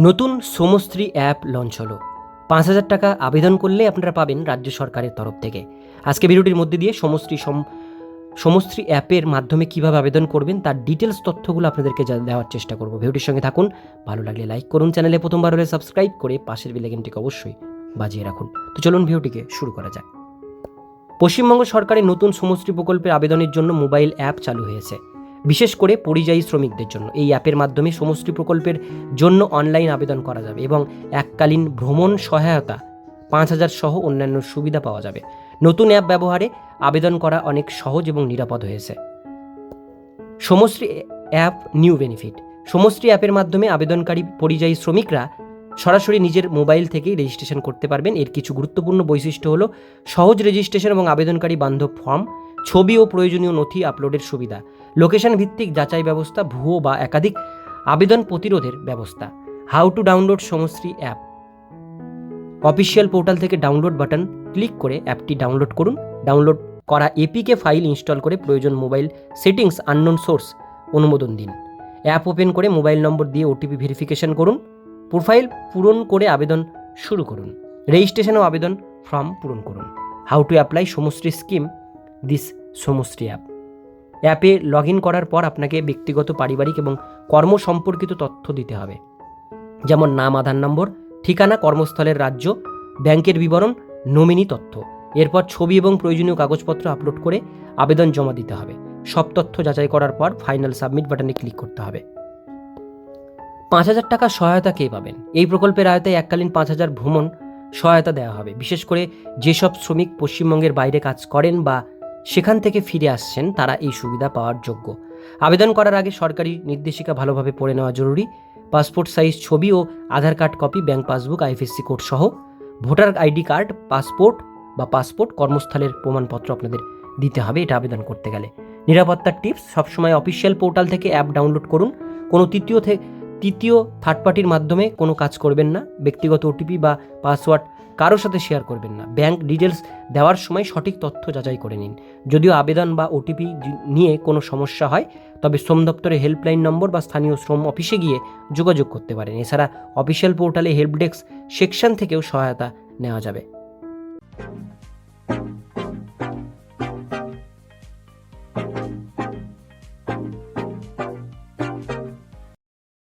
নতুন সোমশ্রী app launch হলো। পাঁচ হাজার টাকা আবেদন করলে আপনারা পাবেন রাজ্য সরকারের তরফ থেকে। আজকে ভিডিওটির মধ্যে দিয়ে সমশ্রী সম, সমশ্রী অ্যাপের মাধ্যমে কীভাবে আবেদন করবেন তার ডিটেলস তথ্যগুলো আপনাদেরকে দেওয়ার চেষ্টা করব। ভিডিওটির সঙ্গে থাকুন, ভালো লাগলে লাইক করুন, চ্যানেলে প্রথমবার হলে সাবস্ক্রাইব করে পাশের বেলাইকনটিকে অবশ্যই বাজিয়ে রাখুন। তো চলুন ভিডিওটিকে শুরু করা যাক। পশ্চিমবঙ্গ সরকারের নতুন সমশ্রী প্রকল্পের আবেদনের জন্য মোবাইল অ্যাপ চালু হয়েছে। বিশেষ করে পরিযায়ী শ্রমিকদের জন্য। এই অ্যাপের মাধ্যমে সমষ্টি প্রকল্পের জন্য অনলাইন আবেদন করা যাবে এবং এককালীন ভ্রমণ সহায়তা পাঁচ হাজার সহ অন্যান্য সুবিধা পাওয়া যাবে। নতুন অ্যাপ ব্যবহারে আবেদন করা অনেক সহজ এবং নিরাপদ হয়েছে। Samashree app new benefit. Samashree অ্যাপের মাধ্যমে আবেদনকারী পরিযায়ী শ্রমিকরা সরাসরি নিজের মোবাইল থেকেই রেজিস্ট্রেশন করতে পারবেন। এর কিছু গুরুত্বপূর্ণ বৈশিষ্ট্য হলো সহজ রেজিস্ট্রেশন এবং আবেদনকারী বান্ধব ফর্ম ছবি ও প্রয়োজনীয় নথি আপলোডের সুবিধা, লোকেশন ভিত্তিক যাচাই ব্যবস্থা, ভুয়ো বা একাধিক আবেদন প্রতিরোধের ব্যবস্থা, how to download Samashree app. Official portal থেকে ডাউনলোড বাটন ক্লিক করে অ্যাপটি ডাউনলোড করুন। ডাউনলোড করা এপিকে ফাইল ইনস্টল করে প্রয়োজন মোবাইল সেটিংস আননোন সোর্স অনুমোদন দিন। অ্যাপ ওপেন করে মোবাইল নম্বর দিয়ে ওটিপি ভেরিফিকেশন করুন। প্রোফাইল পূরণ করে আবেদন শুরু করুন। রেজিস্ট্রেশন ও আবেদন ফর্ম পূরণ করুন। How to apply Samashree scheme this Samashree app. অ্যাপে লগ ইন করার পর আপনাকে ব্যক্তিগত, পারিবারিক এবং কর্ম সম্পর্কিত তথ্য দিতে হবে। যেমন নাম, আধার নম্বর, ঠিকানা, কর্মস্থলের রাজ্য, ব্যাংকের বিবরণ, নমিনি তথ্য। এরপর ছবি এবং প্রয়োজনীয় কাগজপত্র আপলোড করে আবেদন জমা দিতে হবে। সব তথ্য যাচাই করার পর ফাইনাল সাবমিট বাটনে ক্লিক করতে হবে। পাঁচ হাজার টাকা সহায়তা কে পাবেন? এই প্রকল্পের আয়তায় এককালীন পাঁচ হাজার ভ্রমণ সহায়তা দেওয়া হবে। বিশেষ করে যেসব শ্রমিক পশ্চিমবঙ্গের বাইরে কাজ করেন বা সেখান থেকে ফিরে আসছেন তারা এই সুবিধা পাওয়ার যোগ্য। আবেদন করার আগে সরকারি নির্দেশিকা ভালোভাবে পড়ে নেওয়া জরুরি। পাসপোর্ট সাইজ, ছবি ও Aadhaar card copy, bank passbook, IFSC code সহ। ভোটার আইডি কার্ড, পাসপোর্ট বা পাসপোর্ট কর্মস্থলের প্রমাণপত্র আপনাদের দিতে হবে, এটা আবেদন করতে গেলে। নিরাপত্তার টিপস, সবসময় অফিসিয়াল পোর্টাল থেকে অ্যাপ ডাউনলোড করুন। কোনো তৃতীয় তৃতীয় থার্ড পার্টির মাধ্যমে কোনো কাজ করবেন না। ব্যক্তিগত ওটিপি বা পাসওয়ার্ড কারোর সাথে শেয়ার করবেন না। ব্যাংক ডিটেলস দেওয়ার সময় সঠিক তথ্য যাচাই করে নিন। যদিও আবেদন বা ওটিপি নিয়ে কোনো সমস্যা হয়, তবে শ্রম দপ্তরের হেল্পলাইন নম্বর বা স্থানীয় শ্রম অফিসে গিয়ে যোগাযোগ করতে পারেন। এছাড়া অফিসিয়াল পোর্টালে হেল্প ডেস্ক সেকশন থেকেও সহায়তা নেওয়া যাবে।